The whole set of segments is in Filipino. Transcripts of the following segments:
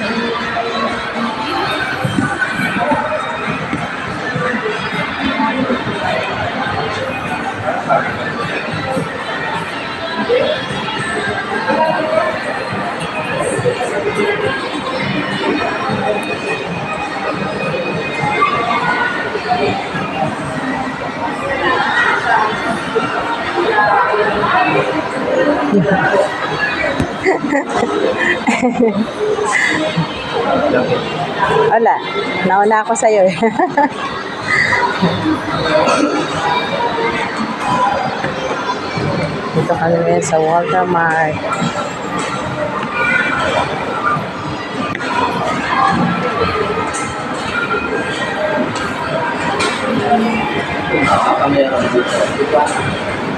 Yeah. Wala. Nauna ako sa'yo eh. Dito kami ngayon sa Walter Mart.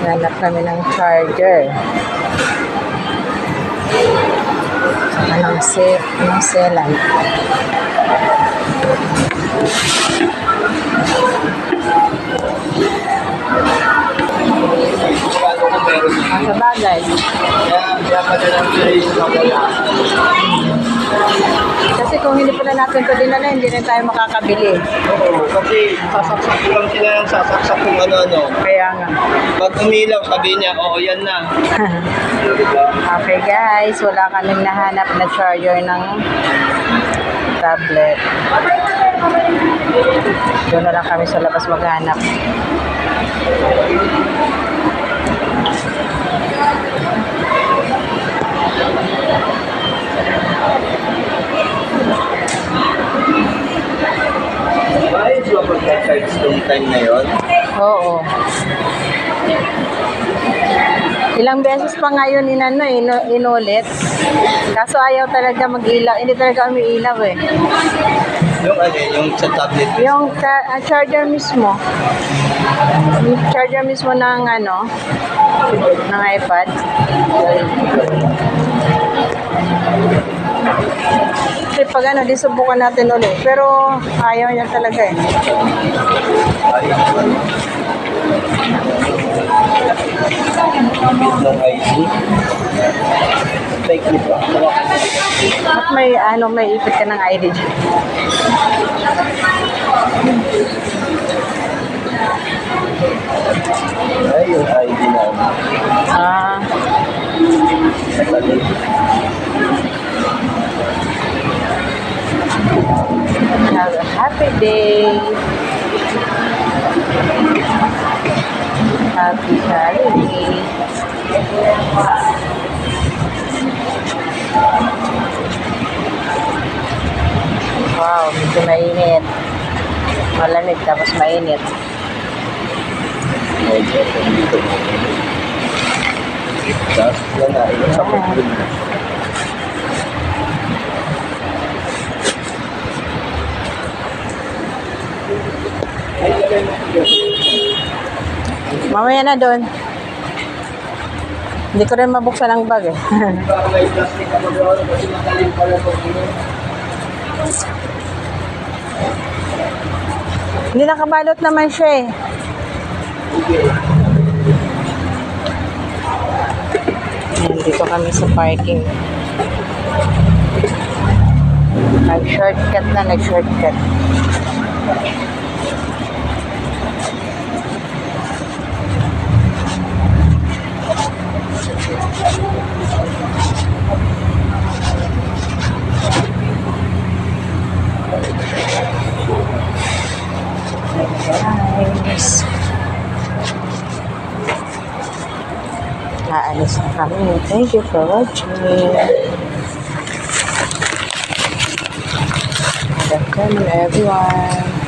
Hanap kami ng charger. Ng, se ng selan. Ang sa bagay. Kaya, kaya pa na lang siya yung nakaya. Kasi kung hindi pa na natin ito dinala, hindi rin tayo makakabili. Oo, kasi sasaksak ko lang sila yung sasaksak kung ano-ano. Kaya nga. Pag umilaw, sabi niya, oo, yan na. Okay guys, wala kaming nahanap na charger ng tablet. Doon na lang kami sa labas maghanap. Ay, di ba pagka-charge nung time na yun? Oo. Ilang beses pa ngayon inano, inu inulit. Kaso ayaw talaga mag-ilaw. Hindi talaga umiilaw eh. Yung ano, yung sa tablet. Yung cha- ah, charger mismo. Yung charger mismo ng ano, ng iPad. Kasi pag ano, di subukan natin ulit. Pero ayaw niya talaga eh. May ano, may ipit ka ng ID dyan. Ay, yung ID na. Ah, have a happy day. Happy holiday. Mainit. Tapos yan na, yung sa pagpun. Mamaya na doon. Hindi ko rin mabuksan ang bag eh. Hindi nakabalot naman siya eh. Ayan, dito kami sa parking. Nag-shortcut na, nag-shortcut. Guys. Aalis na kami. Thank you for watching. Afternoon, everyone.